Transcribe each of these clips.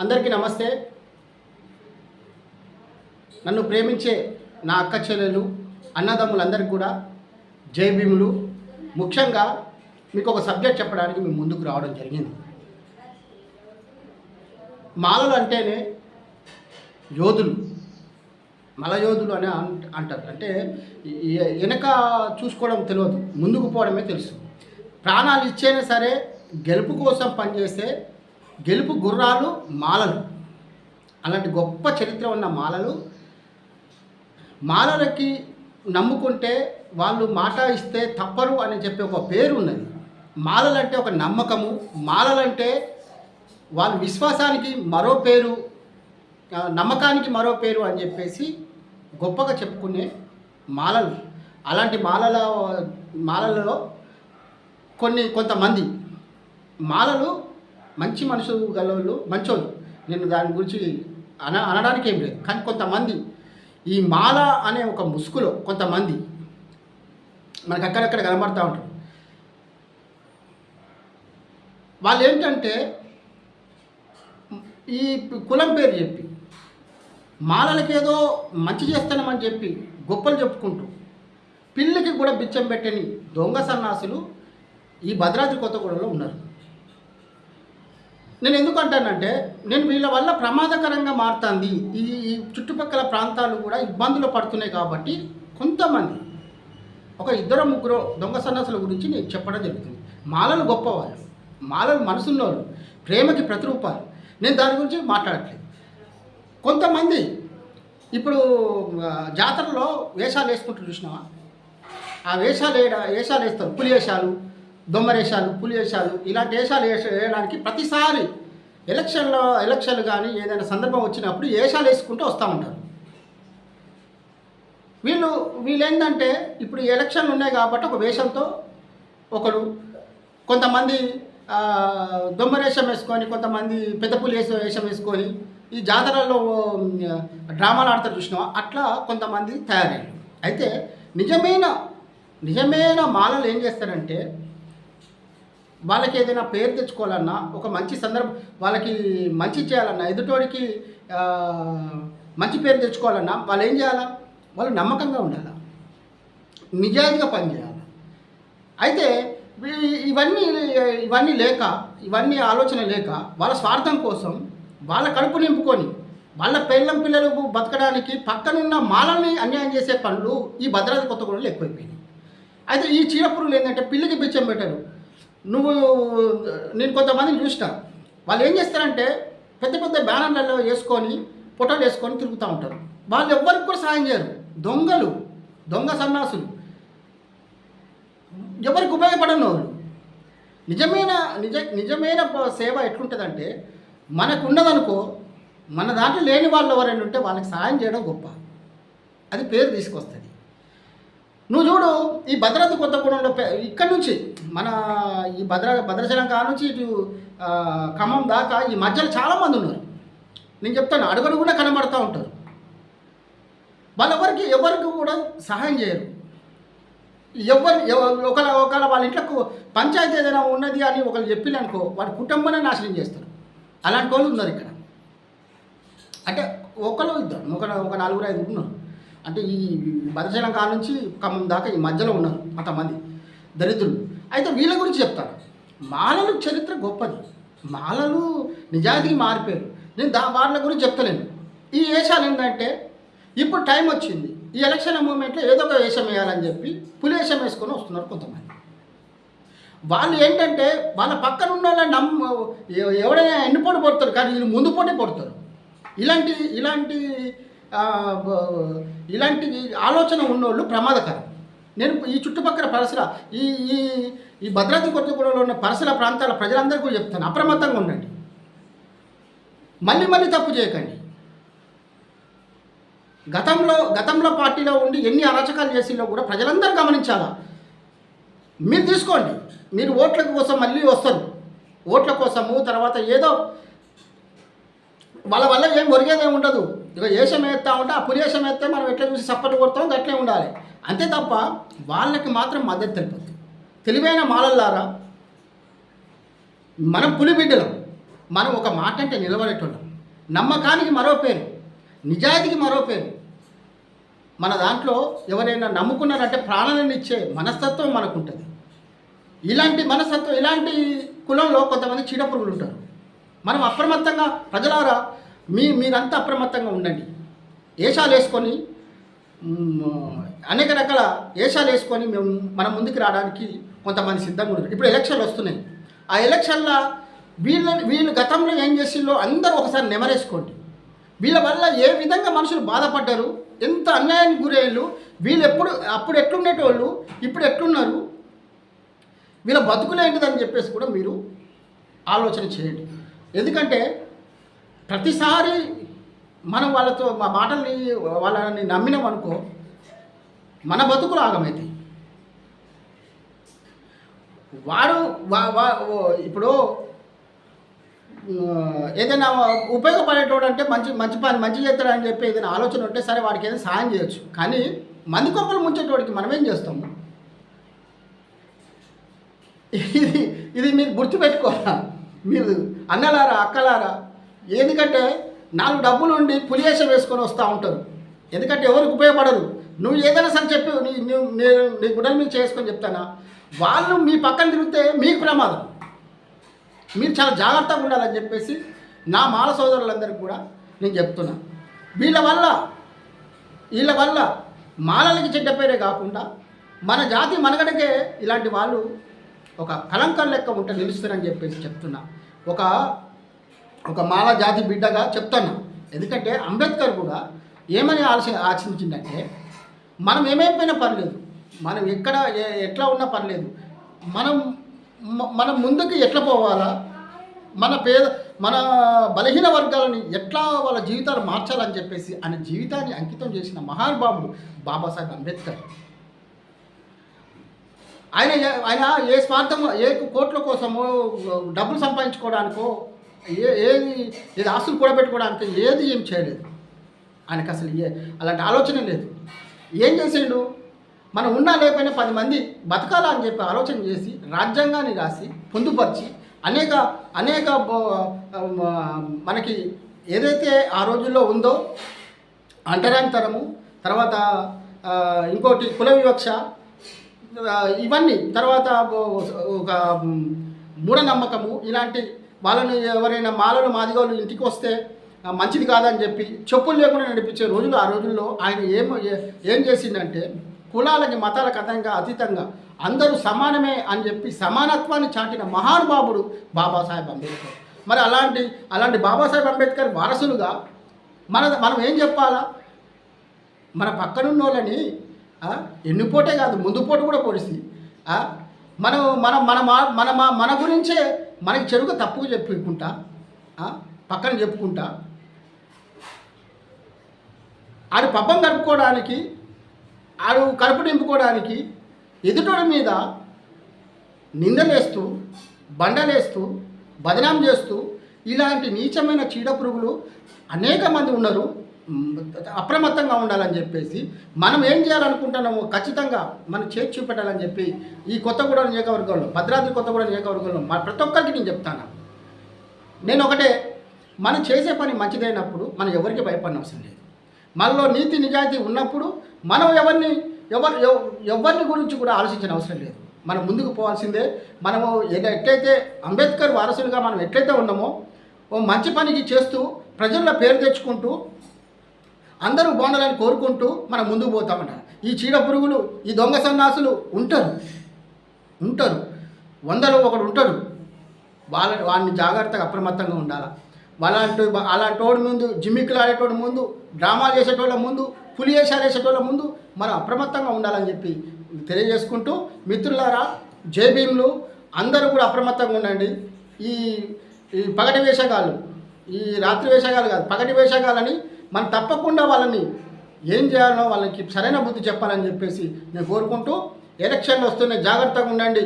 అందరికీ నమస్తే. నన్ను ప్రేమించే నా అక్క చెల్లెలు అన్నదమ్ములందరికీ కూడా జై భీములు. ముఖ్యంగా మీకు ఒక సబ్జెక్ట్ చెప్పడానికి మేము ముందుకు రావడం జరిగింది. మాలలు అంటేనే యోధులు. మలయోధులు అని అంట- అంటారు. అంటే వెనక చూసుకోవడం తెలియదు ముందుకు పోవడమే తెలుసు. ప్రాణాలు ఇచ్చైనా సరే గెలుపు కోసం పనిచేస్తే గెలుపు గుర్రాలు మాలలు. అలాంటి గొప్ప చరిత్ర ఉన్న మాలలు. మాలలకి నమ్ముకుంటే వాళ్ళు మాట ఇస్తే తప్పరు అని చెప్పి ఒక పేరు ఉన్నది. మాలలంటే ఒక నమ్మకము. మాలలంటే వాళ్ళ విశ్వాసానికి మరో పేరు నమ్మకానికి మరో పేరు అని చెప్పేసి గొప్పగా చెప్పుకునే మాలలు. అలాంటి మాలల మాలలలో కొన్ని కొంతమంది మాలలు మంచి మనుషులు గలవాళ్ళు మంచోళ్ళు. నేను దాని గురించి అన అనడానికి ఏం లేదు. కానీ కొంతమంది ఈ మాల అనే ఒక ముసుగులో కొంతమంది మనకు అక్కడక్కడ కనబడుతూ ఉంటారు. వాళ్ళు ఏంటంటే ఈ కులం పేరు చెప్పి మాలలకేదో మంచి చేస్తానమని చెప్పి గొప్పలు చెప్పుకుంటూ పిల్లకి కూడా బిచ్చం పెట్టని దొంగ సన్నాసులు ఈ భద్రాద్రి కొత్తగూడలో ఉన్నారు. నేను ఎందుకు అంటానంటే నేను వీళ్ళ వల్ల ప్రమాదకరంగా మారుతుంది. ఈ ఈ చుట్టుపక్కల ప్రాంతాలు కూడా ఇబ్బందులు పడుతున్నాయి కాబట్టి కొంతమంది ఒక ఇద్దరు ముగ్గురు దొంగ సన్నసుల గురించి నేను చెప్పడం జరుగుతుంది. మాలలు గొప్పవాళ్ళు మాలలు మనసున్నోళ్ళు ప్రేమకి ప్రతిరూపాలు. నేను దాని గురించి మాట్లాడట్లేదు. కొంతమంది ఇప్పుడు జాతరలో వేషాలు వేసుకుంటూ చూసినావా? ఆ వేషాలు వేయడా వేషాలు వేస్తారు పులి వేషాలు దొమ్మరేషాలు పులివేషాలు పులి వేషాలు ఇలాంటి వేషాలు వేష వేయడానికి ప్రతిసారి ఎలక్షన్లో ఎలక్షన్లు కానీ ఏదైనా సందర్భం వచ్చినప్పుడు వేషాలు వేసుకుంటూ వస్తూ ఉంటారు. వీళ్ళు వీళ్ళేంటంటే ఇప్పుడు ఎలక్షన్లు ఉన్నాయి కాబట్టి ఒక వేషంతో ఒకడు కొంతమంది దొమ్మరేషం వేసుకొని కొంతమంది పెద్ద పులి వేస వేషం వేసుకొని ఈ జాతరలో డ్రామాలు ఆడతారు చూసినా అట్లా కొంతమంది తయారయ్యారు. అయితే నిజమైన నిజమైన మాలలు ఏం చేస్తారంటే వాళ్ళకి ఏదైనా పేరు తెచ్చుకోవాలన్నా ఒక మంచి సందర్భం వాళ్ళకి మంచి చేయాలన్నా ఎదుటోడికి మంచి పేరు తెచ్చుకోవాలన్నా వాళ్ళు ఏం చేయాలా? వాళ్ళు నమ్మకంగా ఉండాలి? నిజాయితీగా పనిచేయాలి? అయితే ఇవన్నీ ఇవన్నీ లేక ఇవన్నీ ఆలోచన లేక వాళ్ళ స్వార్థం కోసం వాళ్ళ కడుపు నింపుకొని వాళ్ళ పెళ్ళం పిల్లలు బతకడానికి పక్కనున్న మాలని అన్యాయం చేసే పనులు ఈ భద్రాద్రి కొత్తగూడలో ఎక్కువైపోయినాయి. అయితే ఈ చీడపురుగులు ఏంటంటే పిల్లికి బిచ్చం పెట్టరు. నువ్వు నేను కొంతమందిని చూసిన వాళ్ళు ఏం చేస్తారంటే పెద్ద పెద్ద బ్యానర్లలో వేసుకొని ఫోటోలు వేసుకొని తిరుగుతూ ఉంటారు. వాళ్ళు ఎవ్వరికి కూడా సాయం చేయరు. దొంగలు దొంగ సన్నాసులు. ఎవరికి ఉపయోగపడను వాళ్ళు. నిజమైన నిజ నిజమైన సేవ ఎట్లుంటుందంటే మనకు ఉన్నదనుకో మన దాంట్లో లేని వాళ్ళు ఎవరైనా ఉంటే వాళ్ళకి సాయం చేయడం గొప్ప. అది పేరు తీసుకొస్తుంది. నువ్వు చూడు ఈ భద్రాద్రి కొత్తగూడెంలో పె- ఇక్కడ నుంచి మన ఈ భద్ర భద్రాచలం కా నుంచి ఇటు ఖమ్మం దాకా ఈ మధ్యలో చాలామంది ఉన్నారు. నేను చెప్తాను అడుగడుగునా కనబడుతూ ఉంటారు. వాళ్ళెవరికి ఎవరికి కూడా సహాయం చేయరు. ఎవరు ఒకళ్ళ ఒకళ్ళ వాళ్ళ ఇంట్లో పంచాయతీ ఏదైనా ఉన్నది అని ఒకళ్ళు చెప్పిననుకో వాళ్ళ కుటుంబాన్ని నాశనం చేస్తారు. అలాంటి వాళ్ళు ఉన్నారు ఇక్కడ. అంటే ఒకళ్ళు ఇద్దరు ఒక ఒక నలుగురు ఐదు ఉన్నారు. అంటే ఈ భద్రచలం కాడ నుంచి ఖమ్మం దాకా ఈ మధ్యలో ఉన్నారు అంతమంది దరిద్రులు అయితే వీళ్ళ గురించి చెప్తాను. మాలలు చరిత్ర గొప్పది. మాలలు నిజాయితీకి మారిపోయారు. నేను దా వాళ్ళ గురించి చెప్తలేను. ఈ వేషాలు ఏంటంటే ఇప్పుడు టైం వచ్చింది. ఈ ఎలక్షన్ మూమెంట్లో ఏదో ఒక వేషం వేయాలని చెప్పి పులి వేషం వేసుకొని వస్తున్నారు కొంతమంది. వాళ్ళు ఏంటంటే వాళ్ళ పక్కన ఉన్న వాళ్ళని నమ్మ ఎవడైనా ఎవడైనా ఎన్నిపోటు పడతారు కానీ వీళ్ళు ముందు పోటీ పడతారు. ఇలాంటి ఇలాంటి ఇలాంటి ఆలోచన ఉన్నోళ్ళు ప్రమాదకరం. నేను ఈ చుట్టుపక్కల పరిసర ఈ ఈ ఈ భద్రాద్రి కొత్తగూడలో ఉన్న పరిసర ప్రాంతాల ప్రజలందరికీ కూడా చెప్తాను. అప్రమత్తంగా ఉండండి. మళ్ళీ మళ్ళీ తప్పు చేయకండి. గతంలో గతంలో పార్టీలో ఉండి ఎన్ని అరాచకాలు చేసినా కూడా ప్రజలందరూ గమనించాలా? మీరు తీసుకోండి. మీరు ఓట్ల కోసం మళ్ళీ వస్తారు. ఓట్ల కోసము తర్వాత ఏదో వాళ్ళ వల్ల ఏం ఒరిగేదేం ఉండదు. ఇక ఏషం ఎత్తా ఉంటే ఆ పులి వేస్తే మనం ఎట్లా చూసి సపోర్ట్ కొడతాం అట్లే ఉండాలి. అంతే తప్ప వాళ్ళకి మాత్రం మద్దతు తెలిపద్దు. తెలివైన మాలల్లారా? మనం పులి బిడ్డలం మనం ఒక మాట అంటే నిలబడేటోళ్ళం. నమ్మకానికి మరో పేరు. నిజాయితీకి మరో పేరు. మన దాంట్లో ఎవరైనా నమ్ముకున్నారంటే ప్రాణాలను ఇచ్చే మనస్తత్వం మనకు ఉంటుంది ఇలాంటి మనస్తత్వం ఇలాంటి కులంలో కొంతమంది చీడపురుగులు ఉంటారు. మనం అప్రమత్తంగా ప్రజలారా మీ మీరంతా అప్రమత్తంగా ఉండండి. ఏషాలు వేసుకొని అనేక రకాల ఏషాలు వేసుకొని మేము మన ముందుకు రావడానికి కొంతమంది సిద్ధంగా ఉన్నారు. ఇప్పుడు ఎలక్షన్లు వస్తున్నాయి. ఆ ఎలక్షన్లో వీళ్ళని వీళ్ళు గతంలో ఏం చేసిందో అందరూ ఒకసారి నెమరేసుకోండి. వీళ్ళ వల్ల ఏ విధంగా మనుషులు బాధపడ్డారు ఎంత అన్యాయానికి గురయ్యారు వీళ్ళు ఎప్పుడు అప్పుడు ఎట్లుండేటోళ్ళు ఇప్పుడు ఎట్లున్నారు వీళ్ళ బతుకులేంటిదని చెప్పేసి కూడా మీరు ఆలోచన చేయండి. ఎందుకంటే ప్రతిసారి మనం వాళ్ళతో మా మాటల్ని వాళ్ళని నమ్మినాం అనుకో మన బతుకులు ఆగమవుతాయి వాడు ఇప్పుడు ఏదైనా ఉపయోగపడేటోడు అంటే మంచి మంచి పని మంచి చేస్తాడని చెప్పి ఏదైనా ఆలోచన ఉంటే సరే వాడికి ఏదైనా సాయం చేయొచ్చు. కానీ మంది కొప్పలు ముంచేటోడికి మనం ఏం చేస్తాము? ఇది ఇది మీరు గుర్తుపెట్టుకోరా? మీరు అన్నలారా అక్కలారా? ఎందుకంటే నాలుగు డబ్బులు ఉండి పులియేషం వేసుకొని వస్తూ ఉంటారు. ఎందుకంటే ఎవరికి ఉపయోగపడరు నువ్వు ఏదైనా సరే చెప్పి నీ నేను నీ గుడ్డల మీద చేసుకొని చెప్తానా? వాళ్ళు మీ పక్కన తిరిగితే మీకు ప్రమాదం. మీరు చాలా జాగ్రత్తగా ఉండాలని చెప్పేసి నా మాల సోదరులందరికీ కూడా నేను చెప్తున్నా. వీళ్ళ వల్ల వీళ్ళ వల్ల మాలలకి చెడ్డ పేరే కాకుండా మన జాతి మనగడకే ఇలాంటి వాళ్ళు ఒక కలంకం లెక్క ఉంటే నిలుస్తారని చెప్పేసి చెప్తున్నా. ఒక ఒక మాల జాతి బిడ్డగా చెప్తున్నా. ఎందుకంటే అంబేద్కర్ కూడా ఏమని ఆలోచన ఆశించిందంటే మనం ఏమైపోయినా పర్లేదు. మనం ఎక్కడ ఎట్లా ఉన్నా పర్లేదు. మనం మనం ముందుకు ఎట్లా పోవాలా? మన పేద మన బలహీన వర్గాలని ఎట్లా వాళ్ళ జీవితాలు మార్చాలని చెప్పేసి ఆయన జీవితాన్ని అంకితం చేసిన మహానుభావుడు బాబాసాహెబ్ అంబేద్కర్. ఆయన ఆయన ఏ స్వార్థం ఏ కోట్ల కోసమో డబ్బులు సంపాదించుకోవడానికో ఏ ఏది ఏది ఆస్తులు కూడబెట్టుకోవడానికి ఏది ఏం చేయలేదు. ఆయనకు అసలు ఏ అలాంటి ఆలోచన లేదు. ఏం చేసిండు? మనం ఉన్నా లేకపోయినా పది మంది బతకాలా అని చెప్పి ఆలోచన చేసి రాజ్యాంగాన్ని రాసి పొందుపరిచి అనేక అనేక మనకి ఏదైతే ఆ రోజుల్లో ఉందో అంటరాంతరము తర్వాత ఇంకోటి కుల వివక్ష ఇవన్నీ తర్వాత ఒక మూఢనమ్మకము ఇలాంటి వాళ్ళని ఎవరైనా మాలలు మాదిగోళ్ళు ఇంటికి వస్తే మంచిది కాదని చెప్పి చెప్పులు లేకుండా నడిపించే రోజులు ఆ రోజుల్లో ఆయన ఏం ఏం చేసిందంటే కులాలకి మతాలకు అతంగా అతీతంగా అందరూ సమానమే అని చెప్పి సమానత్వాన్ని చాటిన మహానుభావుడు బాబాసాహెబ్ అంబేద్కర్. మరి అలాంటి అలాంటి బాబాసాహెబ్ అంబేద్కర్ వారసులుగా మన మనం ఏం చెప్పాలా? మన పక్కనున్న వాళ్ళని ఎన్నిపోటే ఎన్నుపోటే కాదు ముందు పోటు కూడా పొడిసి మనం మన మన మా- మన మా- మన గురించే మనకి చెరుకు తప్పుగా చెప్పుకుంటా పక్కన చెప్పుకుంటా. ఆడు పబ్బం గడుపుకోవడానికి ఆడు కడుపు నింపుకోవడానికి ఎదుటోడి మీద నిందలేస్తూ బండలేస్తూ బదనాం చేస్తూ ఇలాంటి నీచమైన చీడ పురుగులు అనేక మంది ఉన్నారు అప్రమత్తంగా ఉండాలని చెప్పేసి మనం ఏం చేయాలనుకుంటున్నామో ఖచ్చితంగా మనం చేతి చూపెట్టాలని చెప్పి ఈ కొత్తగూడెం నియోజకవర్గంలో భద్రాద్రి కొత్తగూడెం నియోజకవర్గంలో మా ప్రతి ఒక్కరికి నేను చెప్తాను. నేను ఒకటే మనం చేసే పని మంచిదైనప్పుడు మనం ఎవరికి భయపడిన అవసరం లేదు. మనలో నీతి నిజాయితీ ఉన్నప్పుడు మనం ఎవరిని ఎవరు ఎవరిని గురించి కూడా ఆలోచించిన అవసరం లేదు. మనం ముందుకు పోవాల్సిందే మనము ఎట్లయితే అంబేద్కర్ వారసులుగా మనం ఎట్లయితే ఉన్నామో ఓ మంచి పనికి చేస్తూ ప్రజల్లో పేరు తెచ్చుకుంటూ అందరూ బాగుండాలని కోరుకుంటూ మనం ముందుకు పోతామట. ఈ చీడ పురుగులు ఈ దొంగ సన్నాసులు ఉంటారు. ఉంటారు. వందలో ఒకడు ఉంటాడు. వాళ్ళ వాడిని జాగ్రత్తగా అప్రమత్తంగా ఉండాలి? అలాంటి అలాంటి వాడి ముందు జిమ్మిక్కులు ఆడేటోడి ముందు డ్రామాలు చేసేటోళ్ళ ముందు పులి వేసేటోళ్ళ ముందు మనం అప్రమత్తంగా ఉండాలని చెప్పి తెలియజేసుకుంటూ మిత్రులారా జై అందరూ కూడా అప్రమత్తంగా ఉండండి. ఈ ఈ పగటి వేషగాళ్ళు ఈ రాత్రి వేషగాలు కాదు పగటి వేషగాలని మనం తప్పకుండా వాళ్ళని ఏం చేయాలో వాళ్ళకి సరైన బుద్ధి చెప్పాలని చెప్పేసి నేను కోరుకుంటూ ఎలక్షన్లు వస్తున్నాయి జాగ్రత్తగా ఉండండి.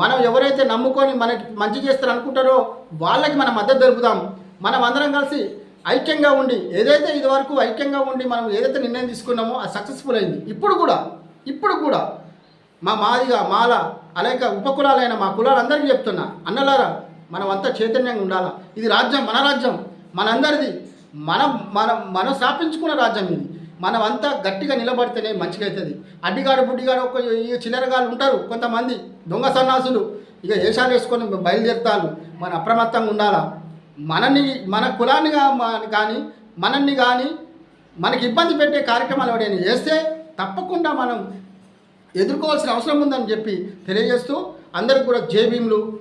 మనం ఎవరైతే నమ్ముకొని మనకి మంచి చేస్తారు అనుకుంటారో వాళ్ళకి మనం మద్దతు దొరుకుతాం మనం అందరం కలిసి ఐక్యంగా ఉండి ఏదైతే ఇదివరకు ఐక్యంగా ఉండి మనం ఏదైతే నిర్ణయం తీసుకున్నామో అది సక్సెస్ఫుల్ అయింది. ఇప్పుడు కూడా ఇప్పుడు కూడా మా మాదిగా మాల అలాగే ఉపకులాలైన మా కులాలందరికీ చెప్తున్నా. అన్నలారా మనమంతా చైతన్యంగా ఉండాలా? ఇది రాజ్యం మన రాజ్యం. మనందరిది మనం మనం మనం స్థాపించుకున్న రాజ్యం ఇది. మనమంతా గట్టిగా నిలబడితేనే మంచిగా అవుతుంది అడ్డిగాడు బుడ్డిగాడు ఒక ఈ చిల్లరగాళ్ళు ఉంటారు కొంతమంది దొంగ సన్నాసులు. ఇక వేషాలు వేసుకొని బయలుదేరుతారు మన అప్రమత్తంగా ఉండాలా? మనని మన కులాన్ని మన- కానీ మనల్ని కానీ మనకి ఇబ్బంది పెట్టే కార్యక్రమాలు ఎవరైనా చేస్తే తప్పకుండా మనం ఎదుర్కోవాల్సిన అవసరం ఉందని చెప్పి తెలియజేస్తూ అందరికి కూడా జేబీములు